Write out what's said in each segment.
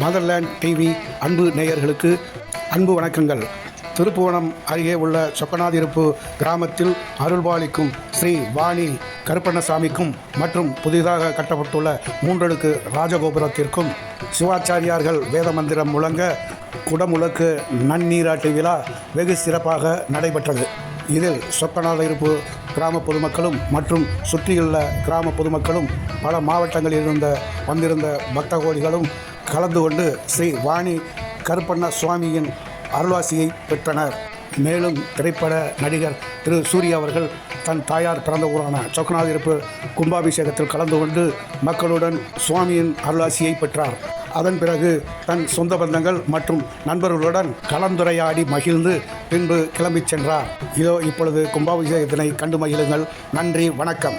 Motherland TV அன்பு நேயர்களுக்கு அன்பு வணக்கங்கள். திருப்புவனம் அருகே உள்ள சொக்கநாதிருப்பு கிராமத்தில் அருள்பாலிக்கும் ஸ்ரீ வாணி கருப்பண்ணசாமிக்கும் மற்றும் புதிதாக கட்டப்பட்டுள்ள மூன்றடுக்கு ராஜகோபுரத்திற்கும் சிவாச்சாரியார்கள் வேத மந்திரம் முழங்க குடமுழக்கு நன்னீராட்டு விழா வெகு சிறப்பாக நடைபெற்றது. இதில் சொக்கநாத இருப்பு கிராம பொதுமக்களும் மற்றும் சுற்றியுள்ள கிராம பொதுமக்களும் பல மாவட்டங்களில் இருந்த வந்திருந்த பக்த கோடிகளும் கலந்து கொண்டு ஸ்ரீ வாணி கருப்பண்ண சுவாமியின் அருள்வாசியை பெற்றனர். மேலும் திரைப்பட நடிகர் திரு சூர்யா அவர்கள் தன் தாயார் பிறந்த ஊரான சொக்கநாத இருப்பு கும்பாபிஷேகத்தில் கலந்து கொண்டு மக்களுடன் சுவாமியின் அருளாசியை பெற்றார். அதன் பிறகு தன் சொந்த பந்தங்கள் மற்றும் நண்பர்களுடன் கலந்துரையாடி மகிழ்ந்து பின்பு கிளம்பிச் சென்றார். இதோ இப்பொழுது கும்பாபிஷேகத்தினை கண்டு மகிழுங்கள். நன்றி வணக்கம்.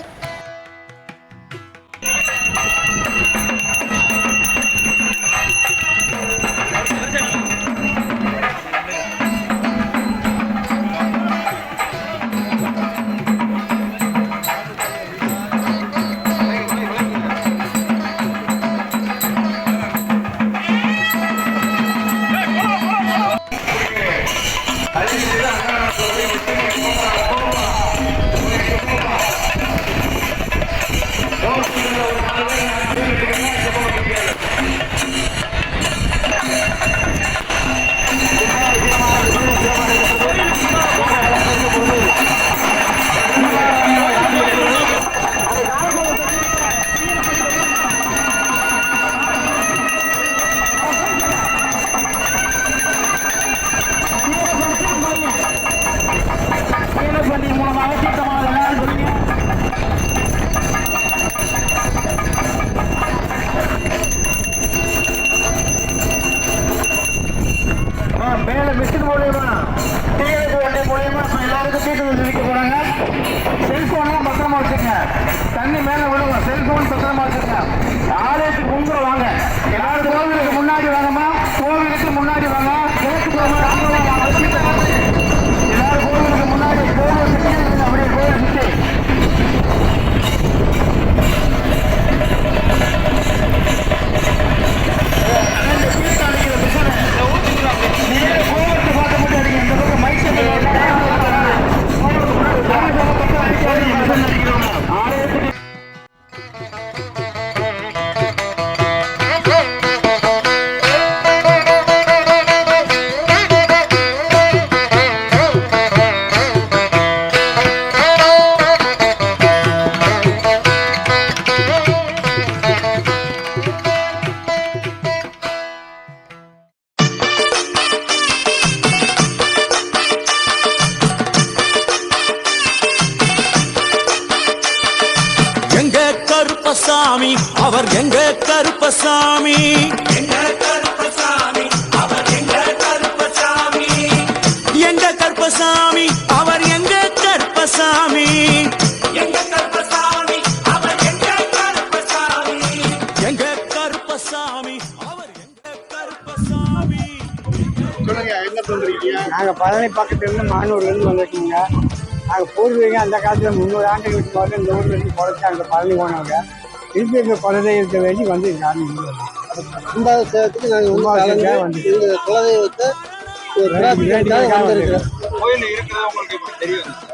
கருப்பசாமி. எங்க கருப்பசாமி? அவர் எங்க கருப்பசாமி? எங்க கருப்பசாமி? அவர் எங்க கருப்பசாமி? எங்க கருப்பசாமி அவர் எங்க கருப்பசாமி எங்க கருப்பசாமி அவர் எங்க கருப்பசாமி நாங்கள் பழனி பக்கத்துலேருந்து மானூர்லேருந்து வந்திருக்கீங்க. நாங்கள் பூர்வீகம் அந்த காலத்தில் முந்நூறு ஆண்டுகளுக்கு முதல்ல இந்த ஊர்ல இருந்து குறைச்சாங்க பழனி போனவங்க. எங்கள் குலதெய்வத்தை வேண்டி வந்து நாங்கள் இங்கே கும்பாபிஷேகத்துக்கு நாங்கள் வந்து கும்பாபிஷேகத்துக்காக வந்து.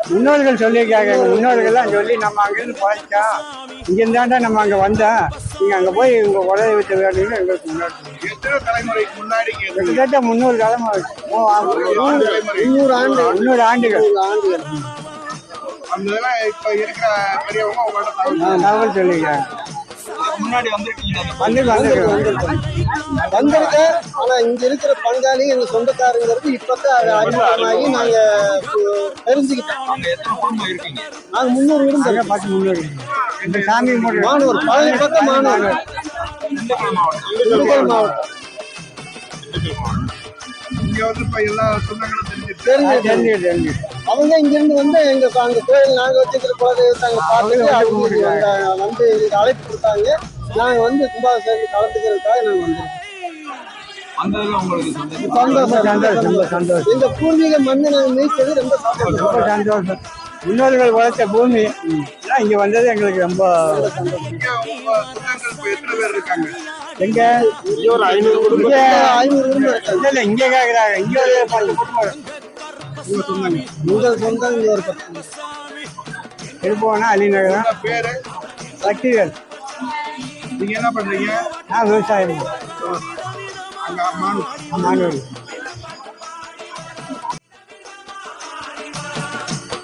முன்னோர்கள் சொல்லியிருக்காங்க. முன்னோர்கள்லாம் சொல்லி நம்ம அங்கேருந்து குறைச்சோம் இங்கேருந்தாண்டா நம்ம அங்கே வந்தோம் நீங்கள் அங்கே போய் உங்கள் குலதெய்வத்தை வேண்டின்னு எங்களுக்கு முன்னாடி எத்தனை தலைமுறைக்கு முன்னாடி இங்க இருந்து? கிட்டத்தட்ட முந்நூறு காலமாக தலைமுறை. முந்நூறு ஆண்டு முந்நூறு ஆண்டுகள். ஆண்டுகள். அந்த இதெல்லாம் இப்ப இருக்கிற பெரியவங்க உங்கள்ட்ட தகவல் தகவல் சொல்லியிருக்காங்க முன்னாடி வந்திருக்கீங்க வந்து வந்து வந்திருக்கோம் வந்திருக்க ஆனா இங்க இருக்கிற பங்காளி எங்க சொந்தக்காரங்கிறது இப்பதான் அது அறிமுகமாகி நாங்க பு- தெரிஞ்சுக்கிட்டோம். அங்க எத்தனை குடும்பம் இருக்கீங்க? நாங்க முன்னூறு இருந்தோம் பார்த்து இந்த சாமி பக்கம் மாவட்டம். மாவட்டம். இங்க வந்து இப்ப எல்லா சொந்தங்களும் தெரிஞ்சு தெரிஞ்சு. தெரிஞ்சு. அவங்க இங்க இருந்து வந்து எங்க அங்க கோயில் நாங்க வச்சிருக்கிற குலதெய்வத்தை அங்க பார்த்துட்டு அவங்க வந்து எங்களுக்கு அழைப்பு கொடுத்தாங்க. நாங்க வந்து கும்பாபிஷேகம் கலந்துக்கிறதுக்காக நாங்க வந்திருக்கோம். வந்ததுல உங்களுக்கு சந்தோஷம். சந்தோஷம். சந்தோஷம், ரொம்ப சந்தோஷம். எங்க பூர்வீக மண்ணை நாங்க மீட்சது ரொம்ப சந்தோஷம். ரொம்ப சந்தோஷம். முன்னோர்கள் உழைச்ச பூமி இங்க வந்தது எங்களுக்கு ரொம்ப எங்க? ஐநூறு ஐநூறு இல்ல இல்ல இங்க கேக்குறாங்க. இங்க ஒரு பத்து குடும்பம். உங்கள் சொந்தம் இங்க ஒரு பத்து திருப்போனா அலிநகரம். உங்க பேரு? சக்திவேல் நீங்க என்ன பண்றீங்க? நான் விவசாயம் அங்க மானு மாணவர்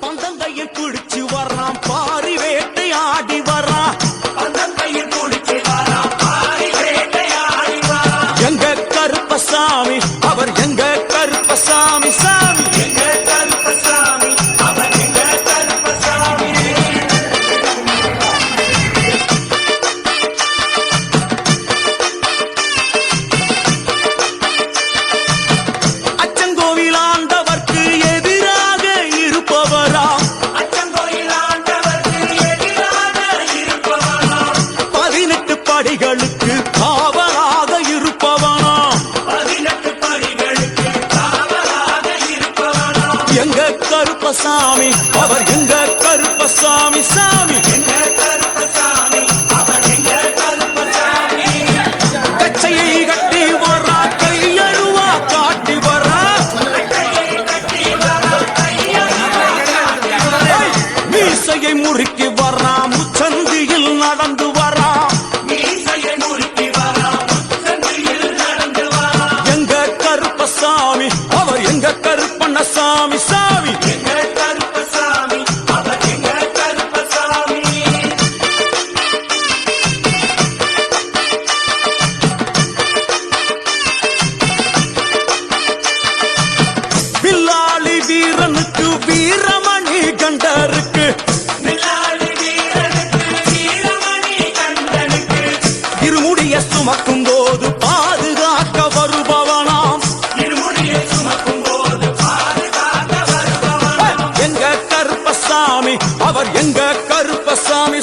பந்தங்கையில் குடிச்சு வர்றான் பாரி வேட்டை ஆடி வர்றான். பந்தங்கையில் குடிச்சு வர்றான் பாரி வேட்டை ஆடி வர்றான். எங்க கருப்பசாமி அவர் எங்க கருப்பசாமி சாமி. கருப்பண்ணசாமி சாமி அவர் எங்க கருப்பசாமி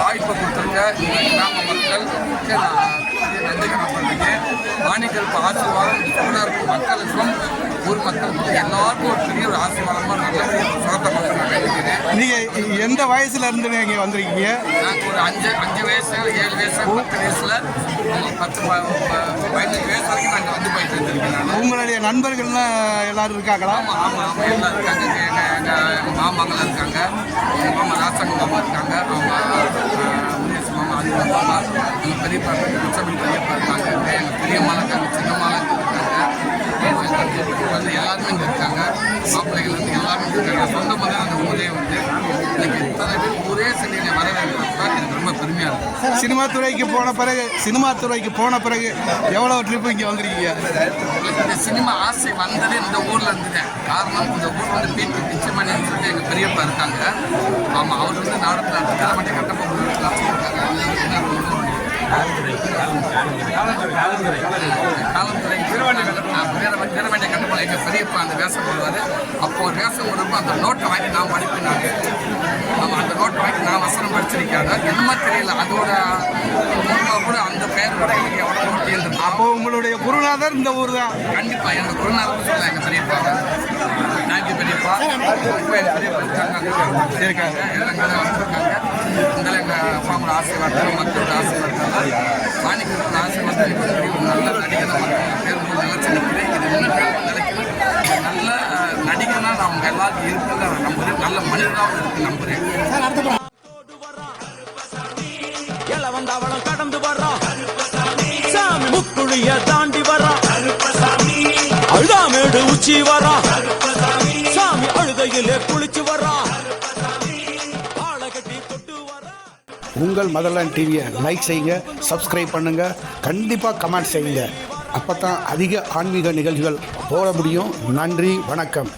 வாய்ப்பை கொடுத்துருக்க இந்த கிராம மக்களுக்கு நான் பெரிய நன்றி கடன் பண்ணுறேன் மாணிக்கருக்கு ஆசீர்வாதம் தமிழ்நாட்டு மக்களுக்கும் ஊர் மக்களுக்கும் எல்லாருக்கும் ஒரு பெரிய ஒரு ஆசீர்வாதமாக நல்ல ஒரு சுகத்தை கொடுத்து நினைக்கிறேன் நீங்க எந்த வயசுல இருந்து நீங்க வந்திருக்கீங்க? நாங்கள் ஒரு அஞ்சு அஞ்சு வயசு ஏழு வயசு பத்து வயசுல பத்து பதினஞ்சு வயசு வரைக்கும் நாங்கள் வந்து போயிட்டு இருந்திருக்கேன் நான் உங்களுடைய நண்பர்கள்லாம் எல்லாரும் இருக்காங்களா? ஆமாம் ஆமாம் ஆமாம் எல்லாம் இருக்காங்க. எங்கள் எங்கள் மாமாங்களாம் இருக்காங்க. எங்கள் மாமா ராசாங்க மாமா இருக்காங்க. அவங்க பெரியப்பா மிச்சபடி பெரியப்பா இருக்காங்க எங்கள் பெரியம்மாலாம் இருக்காங்க சின்னம்மாலாம் இருக்காங்க வந்து எல்லாருமே இங்கே இருக்காங்க மாப்பிள்ளைகள் வந்து எல்லாருமே இருக்காங்க சொந்த மாதிரி அந்த ஊரே வந்து இன்னைக்கு இத்தனை பேர் ஊரே சரி என்னை எனக்கு ரொம்ப பெருமையாக இருக்கும் சினிமா துறைக்கு போன பிறகு சினிமா துறைக்கு போன பிறகு எவ்வளவு ட்ரிப் இங்க வந்திருக்கீங்க? இந்த சினிமா ஆசை வந்ததே இந்த ஊர்ல இருந்துதான். காரணம் இந்த ஊர் வந்து பிச்சைமணின்னு சொல்லிட்டு எங்கள் பெரியப்பா இருக்காங்க. ஆமாம் அவர் வந்து நாடகத்தில் கிளம்பட்டி கட்டப்போ காலத்துறை வீரவாண்டிய கட்டப்போல எங்க பெரியப்பா அந்த வேஷம் போடுவார். அப்போ ஒரு வேஷம் போடுறப்போ அந்த நோட்டை வாங்கி நான் படிப்பினாங்க ஆமாம் அந்த நோட்டை வாங்கி நான் வசனம் படிச்சிருக்காங்க என்னமோ தெரியல. அதோட கூட அந்த பெயர் கூட எனக்கு உங்களுடைய குருநாதர் இந்த ஊர் தான். கண்டிப்பா எங்க குருநாதர் சொல்ல எங்க பெரியப்பா. தேங்க்யூ பெரியப்பா. இருக்காங்க. இருக்காங்க இருந்தாலும் எங்க அப்பா அம்மா ஆசீர்வாதம் மக்களோட ஆசீர்வாதம் ஆசீர்வாதம் எனக்கு ஒரு பெரிய ஒரு நல்ல நடிகர் பேர் மூலம் நிலைச்சு நிற்கிறேன் இது ஒரு நல்ல நான் அவங்க எல்லாரும் இருக்கிறத நம்புறேன். நல்ல மனிதனாகவும் இருக்கு நம்புறேன். குளிச்சு வரா. சாமி அழுகையிலே குளிச்சு வரா. உங்கள் மதர்லாண்ட் டிவியை லைக் செய்யுங்க சப்ஸ்கிரைப் பண்ணுங்க கண்டிப்பாக கமெண்ட் செய்யுங்க. அப்போ தான் அதிக ஆன்மீக நிகழ்ச்சிகள் போட முடியும். நன்றி வணக்கம்.